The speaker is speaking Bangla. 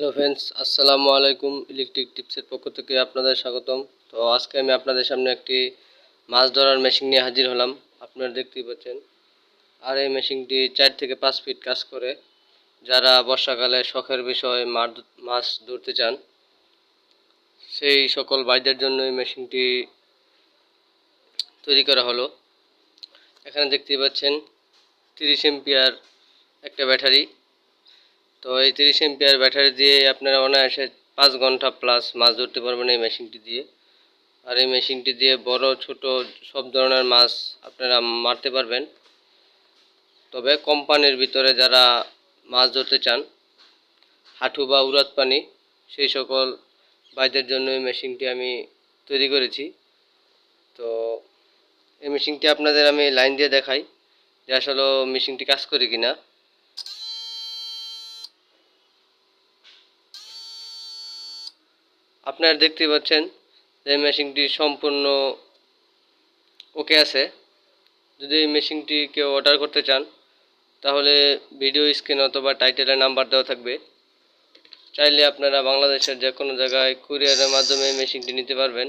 হ্যালো ফ্রেন্ডস, আসসালামু আলাইকুম ইলেকট্রিক টিপসের পক্ষ থেকে আপনাদের স্বাগতম। তো আজকে আমি আপনাদের সামনে একটি মাছ ধরার মেশিন নিয়ে হাজির হলাম, আপনারা দেখতেই পাচ্ছেন। আর এই মেশিনটি চার থেকে পাঁচ ফিট কাজ করে, যারা বর্ষাকালে শখের বিষয় মাছ ধরতে চান, সেই সকল ভাইদের জন্য এই মেশিনটি তৈরি করা হলো। এখানে দেখতেই পাচ্ছেন, তিরিশ এমপিয়ার একটা ব্যাটারি। তো এই তিরিশ এমপিয়ার ব্যাটারি দিয়ে আপনারা অনায়াসে পাঁচ ঘণ্টা প্লাস মাছ ধরতে পারবেন এই মেশিনটি দিয়ে। আর এই মেশিনটি দিয়ে বড়, ছোট সব ধরনের মাছ আপনারা মারতে পারবেন। তবে কোম্পানির ভিতরে যারা মাছ ধরতে চান, হাঁটু বা উড়াত পানি, সেই সকল ভাইদের জন্য এই মেশিনটি আমি তৈরি করেছি। তো এই মেশিনটি আপনাদের আমি লাইন দিয়ে দেখাই যে আসলে মেশিনটি কাজ করে কিনা। আপনারা দেখতে পাচ্ছেন যে মেশিনটি সম্পূর্ণ ওকে আছে। যদি এই মেশিনটি কেউ অর্ডার করতে চান, তাহলে ভিডিও স্ক্রিন অথবা টাইটেলের নাম্বার দেওয়া থাকবে। চাইলে আপনারা বাংলাদেশের যে কোনো জায়গায় কুরিয়ারের মাধ্যমে মেশিনটি নিতে পারবেন।